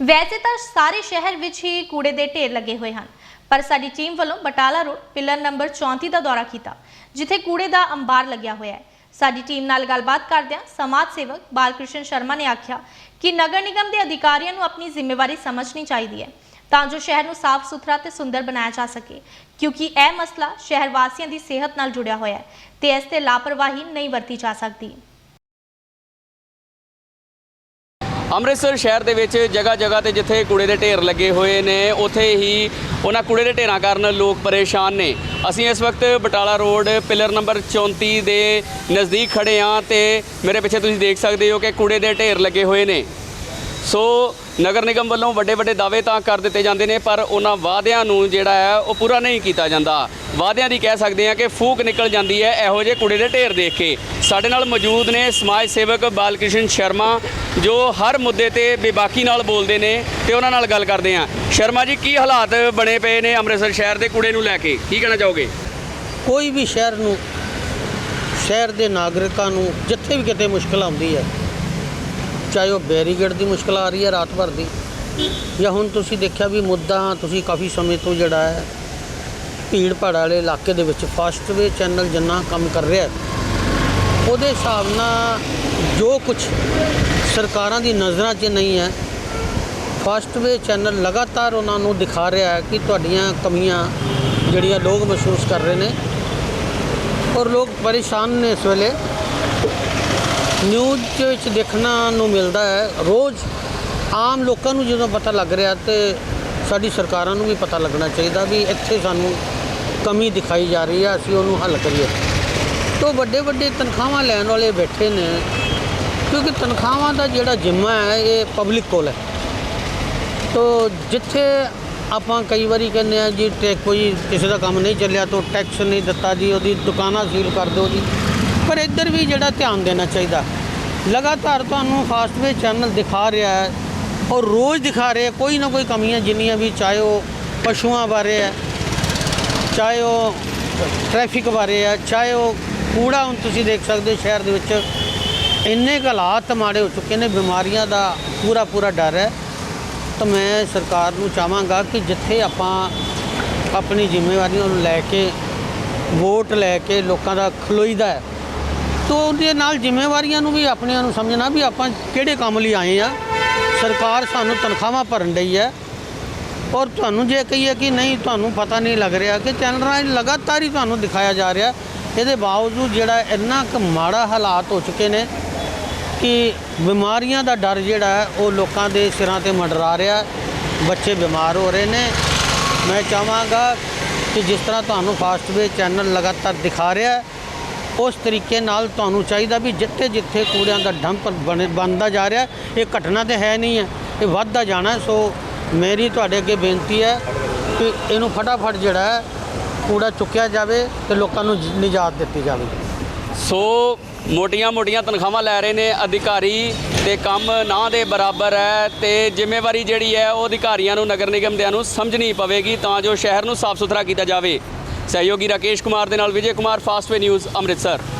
ਵੈਸੇ ਤਾਂ ਸਾਰੇ ਸ਼ਹਿਰ ਵਿੱਚ ਹੀ ਕੂੜੇ ਦੇ ਢੇਰ ਲੱਗੇ ਹੋਏ ਹਨ, ਪਰ ਸਾਡੀ ਟੀਮ ਵੱਲੋਂ ਬਟਾਲਾ ਰੋਡ ਪਿਲਰ ਨੰਬਰ 34 ਦਾ ਦੌਰਾ ਕੀਤਾ, ਜਿੱਥੇ ਕੂੜੇ ਦਾ ਅੰਬਾਰ ਲੱਗਿਆ ਹੋਇਆ ਹੈ। ਸਾਡੀ ਟੀਮ ਨਾਲ ਗੱਲਬਾਤ ਕਰਦਿਆਂ ਸਮਾਜ ਸੇਵਕ ਬਾਲਕ੍ਰਿਸ਼ਨ ਸ਼ਰਮਾ ਨੇ ਆਖਿਆ ਕਿ ਨਗਰ ਨਿਗਮ ਦੇ ਅਧਿਕਾਰੀਆਂ ਨੂੰ ਆਪਣੀ ਜ਼ਿੰਮੇਵਾਰੀ ਸਮਝਣੀ ਚਾਹੀਦੀ ਹੈ, ਤਾਂ ਜੋ ਸ਼ਹਿਰ ਨੂੰ ਸਾਫ਼ ਸੁਥਰਾ ਤੇ ਸੁੰਦਰ ਬਣਾਇਆ ਜਾ ਸਕੇ, ਕਿਉਂਕਿ ਇਹ ਮਸਲਾ ਸ਼ਹਿਰ ਵਾਸੀਆਂ ਦੀ ਸਿਹਤ ਨਾਲ ਜੁੜਿਆ ਹੋਇਆ ਹੈ ਤੇ ਇਸ ਤੇ ਲਾਪਰਵਾਹੀ ਨਹੀਂ ਵਰਤੀ ਜਾ ਸਕਦੀ। ਅੰਮ੍ਰਿਤਸਰ ਸ਼ਹਿਰ ਦੇ ਵਿੱਚ ਜਗ੍ਹਾ ਜਗ੍ਹਾ ਤੇ ਜਿੱਥੇ ਕੂੜੇ ਦੇ ਢੇਰ ਲੱਗੇ ਹੋਏ ਨੇ, ਉੱਥੇ ਹੀ ਉਹਨਾਂ ਕੂੜੇ ਦੇ ਢੇਰਾਂ ਕਾਰਨ ਲੋਕ ਪਰੇਸ਼ਾਨ ਨੇ। ਅਸੀਂ ਇਸ ਵਕਤ ਬਟਾਲਾ ਰੋਡ ਪਿਲਰ ਨੰਬਰ 34 ਦੇ ਨਜ਼ਦੀਕ ਖੜੇ ਹਾਂ ਤੇ ਮੇਰੇ ਪਿੱਛੇ ਤੁਸੀਂ ਦੇਖ ਸਕਦੇ ਹੋ ਕਿ ਕੂੜੇ ਦੇ ਢੇਰ ਲੱਗੇ ਹੋਏ ਨੇ। ਸੋ ਨਗਰ ਨਿਗਮ ਵੱਲੋਂ ਵੱਡੇ ਵੱਡੇ ਦਾਅਵੇ ਤਾਂ ਕਰ ਦਿੱਤੇ ਜਾਂਦੇ ਨੇ, ਪਰ ਉਹਨਾਂ ਵਾਅਦਿਆਂ ਨੂੰ ਜਿਹੜਾ ਹੈ, ਉਹ ਪੂਰਾ ਨਹੀਂ ਕੀਤਾ ਜਾਂਦਾ। ਵਾਅਦਿਆਂ ਦੀ ਕਹਿ ਸਕਦੇ ਹਾਂ ਕਿ ਫੂਕ ਨਿਕਲ ਜਾਂਦੀ ਹੈ ਇਹੋ ਜਿਹੇ ਕੂੜੇ ਦੇ ਢੇਰ ਦੇਖ ਕੇ। ਸਾਡੇ ਨਾਲ ਮੌਜੂਦ ਨੇ ਸਮਾਜ ਸੇਵਕ ਬਾਲਕ੍ਰਿਸ਼ਨ ਸ਼ਰਮਾ, ਜੋ ਹਰ ਮੁੱਦੇ ਤੇ ਬੇਬਾਕੀ ਨਾਲ ਬੋਲਦੇ ਨੇ, ਤੇ ਉਹਨਾਂ ਨਾਲ ਗੱਲ ਕਰਦੇ ਹਾਂ। ਸ਼ਰਮਾ ਜੀ, ਕੀ ਹਾਲਾਤ ਬਣੇ ਪਏ ਨੇ ਅੰਮ੍ਰਿਤਸਰ ਸ਼ਹਿਰ ਦੇ ਕੂੜੇ ਨੂੰ ਲੈ ਕੇ? ਕੀ ਕਹਿਣਾ ਚਾਹੋਗੇ? ਕੋਈ ਵੀ ਸ਼ਹਿਰ ਨੂੰ, ਸ਼ਹਿਰ ਦੇ ਨਾਗਰਿਕਾਂ ਨੂੰ, ਜਿੱਥੇ ਵੀ ਕਿਤੇ ਮੁਸ਼ਕਲ ਆਉਂਦੀ ਹੈ ਚਾਹੇ ਉਹ ਬੈਰੀਗੇਡ ਦੀ ਮੁਸ਼ਕਲ ਆ ਰਹੀ ਹੈ ਰਾਤ ਭਰ ਦੀ, ਜਾਂ ਹੁਣ ਤੁਸੀਂ ਦੇਖਿਆ ਵੀ ਮੁੱਦਾ ਤੁਸੀਂ ਕਾਫੀ ਸਮੇਂ ਤੋਂ ਜਿਹੜਾ ਹੈ, ਭੀੜ ਭਾੜ ਵਾਲੇ ਇਲਾਕੇ ਦੇ ਵਿੱਚ ਫਾਸਟਵੇ ਚੈਨਲ ਜਿੰਨਾ ਕੰਮ ਕਰ ਰਿਹਾ ਹੈ, ਉਹਦੇ ਹਿਸਾਬ ਨਾਲ ਜੋ ਕੁਝ ਸਰਕਾਰਾਂ ਦੀ ਨਜ਼ਰਾਂ 'ਚ ਨਹੀਂ ਹੈ ਫਾਸਟਵੇ ਚੈਨਲ ਲਗਾਤਾਰ ਉਹਨਾਂ ਨੂੰ ਦਿਖਾ ਰਿਹਾ ਹੈ ਕਿ ਤੁਹਾਡੀਆਂ ਕਮੀਆਂ ਜਿਹੜੀਆਂ ਲੋਕ ਮਹਿਸੂਸ ਕਰ ਰਹੇ ਨੇ, ਔਰ ਲੋਕ ਪਰੇਸ਼ਾਨ ਨੇ ਇਸ ਵੇਲੇ। ਨਿਊਜ਼ ਦੇ ਵਿੱਚ ਦੇਖਣਾ ਨੂੰ ਮਿਲਦਾ ਹੈ, ਰੋਜ਼ ਆਮ ਲੋਕਾਂ ਨੂੰ ਜਦੋਂ ਪਤਾ ਲੱਗ ਰਿਹਾ ਤੇ ਸਾਡੀ ਸਰਕਾਰਾਂ ਨੂੰ ਵੀ ਪਤਾ ਲੱਗਣਾ ਚਾਹੀਦਾ ਵੀ ਇੱਥੇ ਸਾਨੂੰ ਕਮੀ ਦਿਖਾਈ ਜਾ ਰਹੀ ਹੈ, ਅਸੀਂ ਉਹਨੂੰ ਹੱਲ ਕਰੀਏ। ਤੋਂ ਵੱਡੇ ਵੱਡੇ ਤਨਖਾਹਾਂ ਲੈਣ ਵਾਲੇ ਬੈਠੇ ਨੇ, ਕਿਉਂਕਿ ਤਨਖਾਹਾਂ ਦਾ ਜਿਹੜਾ ਜਿੰਮਾ ਹੈ, ਇਹ ਪਬਲਿਕ ਕੋਲ ਹੈ। ਤੋ ਜਿੱਥੇ ਆਪਾਂ ਕਈ ਵਾਰੀ ਕਹਿੰਦੇ ਆ ਜੀ ਟੈਕ ਕੋਈ ਕਿਸੇ ਦਾ ਕੰਮ ਨਹੀਂ ਚੱਲਿਆ, ਤਾਂ ਟੈਕਸ ਨਹੀਂ ਦਿੱਤਾ ਜੀ, ਉਹਦੀ ਦੁਕਾਨਾਂ ਸੀਲ ਕਰ ਦਿਓ ਜੀ। ਪਰ ਇੱਧਰ ਵੀ ਜਿਹੜਾ ਧਿਆਨ ਦੇਣਾ ਚਾਹੀਦਾ। ਲਗਾਤਾਰ ਤੁਹਾਨੂੰ ਫਾਸਟਵੇ ਚੈਨਲ ਦਿਖਾ ਰਿਹਾ ਹੈ ਔਰ ਰੋਜ਼ ਦਿਖਾ ਰਿਹਾ ਕੋਈ ਨਾ ਕੋਈ ਕਮੀਆਂ ਜਿੰਨੀਆਂ ਵੀ ਚਾਹੇ ਉਹ ਪਸ਼ੂਆਂ ਬਾਰੇ ਹੈ, ਚਾਹੇ ਉਹ ਟ੍ਰੈਫਿਕ ਬਾਰੇ ਹੈ, ਚਾਹੇ ਉਹ ਕੂੜਾ ਹੁਣ ਤੁਸੀਂ ਦੇਖ ਸਕਦੇ ਹੋ ਸ਼ਹਿਰ ਦੇ ਵਿੱਚ, ਇੰਨੇ ਕੁ ਹਾਲਾਤ ਮਾੜੇ ਹੋ ਚੁੱਕੇ ਨੇ, ਬਿਮਾਰੀਆਂ ਦਾ ਪੂਰਾ ਪੂਰਾ ਡਰ ਹੈ। ਤਾਂ ਮੈਂ ਸਰਕਾਰ ਨੂੰ ਚਾਹਾਂਗਾ ਕਿ ਜਿੱਥੇ ਆਪਾਂ ਆਪਣੀ ਜ਼ਿੰਮੇਵਾਰੀਆਂ ਨੂੰ ਲੈ ਕੇ, ਵੋਟ ਲੈ ਕੇ ਲੋਕਾਂ ਦਾ ਖਲੋਈਦਾ ਹੈ ਤਾਂ ਉਹਦੇ ਨਾਲ ਜ਼ਿੰਮੇਵਾਰੀਆਂ ਨੂੰ ਵੀ ਆਪਣੀਆਂ ਨੂੰ ਸਮਝਣਾ ਵੀ ਆਪਾਂ ਕਿਹੜੇ ਕੰਮ ਲਈ ਆਏ ਆ। ਸਰਕਾਰ ਸਾਨੂੰ ਤਨਖਾਹਾਂ ਭਰਨ ਡਈ ਹੈ। ਔਰ ਤੁਹਾਨੂੰ ਜੇ ਕਹੀਏ ਕਿ ਨਹੀਂ, ਤੁਹਾਨੂੰ ਪਤਾ ਨਹੀਂ ਲੱਗ ਰਿਹਾ ਕਿ ਚੈਨਲ ਰਾਹੀਂ ਲਗਾਤਾਰ ਹੀ ਤੁਹਾਨੂੰ ਦਿਖਾਇਆ ਜਾ ਰਿਹਾ। ਇਹਦੇ ਬਾਵਜੂਦ ਜਿਹੜਾ ਇੰਨਾ ਕੁ ਮਾੜਾ ਹਾਲਾਤ ਹੋ ਚੁੱਕੇ ਨੇ ਕਿ ਬਿਮਾਰੀਆਂ ਦਾ ਡਰ ਜਿਹੜਾ ਹੈ, ਉਹ ਲੋਕਾਂ ਦੇ ਸਿਰਾਂ ਤੇ ਮੰਡਰਾ ਰਿਹਾ ਬੱਚੇ ਬਿਮਾਰ ਹੋ ਰਹੇ ਨੇ। ਮੈਂ ਚਾਹਾਂਗਾ ਕਿ ਜਿਸ ਤਰ੍ਹਾਂ ਤੁਹਾਨੂੰ ਫਾਸਟਵੇ ਚੈਨਲ ਲਗਾਤਾਰ ਦਿਖਾ ਰਿਹਾ ਹੈ ਉਸ ਤਰੀਕੇ ਨਾਲ ਤੁਹਾਨੂੰ ਚਾਹੀਦਾ ਵੀ ਜਿੱਥੇ ਜਿੱਥੇ ਕੂੜਿਆਂ ਦਾ ਡੰਪ ਬਣ- ਬਣਦਾ ਜਾ ਰਿਹਾ, ਇਹ ਘਟਨਾ ਤੇ ਹੈ ਨਹੀਂ ਹੈ, ਇਹ ਵੱਧਦਾ ਜਾਣਾ ਸੋ ਮੇਰੀ ਤੁਹਾਡੇ ਅੱਗੇ ਬੇਨਤੀ ਹੈ ਕਿ ਇਹਨੂੰ ਫਟਾਫਟ ਜਿਹੜਾ ਹੈ ਕੂੜਾ ਚੁੱਕਿਆ ਜਾਵੇ ਤੇ ਲੋਕਾਂ ਨੂੰ ਨਿਜਾਤ ਦਿੱਤੀ ਜਾਵੇ। ਸੋ ਮੋਟੀਆਂ-ਮੋਟੀਆਂ ਤਨਖਾਹਾਂ ਲੈ ਰਹੇ ਨੇ ਅਧਿਕਾਰੀ ਤੇ ਕੰਮ ਨਾ ਦੇ ਬਰਾਬਰ ਹੈ ਤੇ ਜ਼ਿੰਮੇਵਾਰੀ ਜਿਹੜੀ ਹੈ ਉਹ ਅਧਿਕਾਰੀਆਂ ਨੂੰ, ਨਗਰ ਨਿਗਮ ਦਿਆਂ ਨੂੰ ਸਮਝਣੀ ਪਵੇਗੀ ਤਾਂ ਜੋ ਸ਼ਹਿਰ ਨੂੰ ਸਾਫ਼ ਸੁਥਰਾ ਕੀਤਾ ਜਾਵੇ। ਸਹਿਯੋਗੀ ਰਾਕੇਸ਼ ਕੁਮਾਰ ਦੇ ਨਾਲ ਵਿਜੇ ਕੁਮਾਰ ਫਾਸਟਵੇ ਨਿਊਜ਼ ਅੰਮ੍ਰਿਤਸਰ।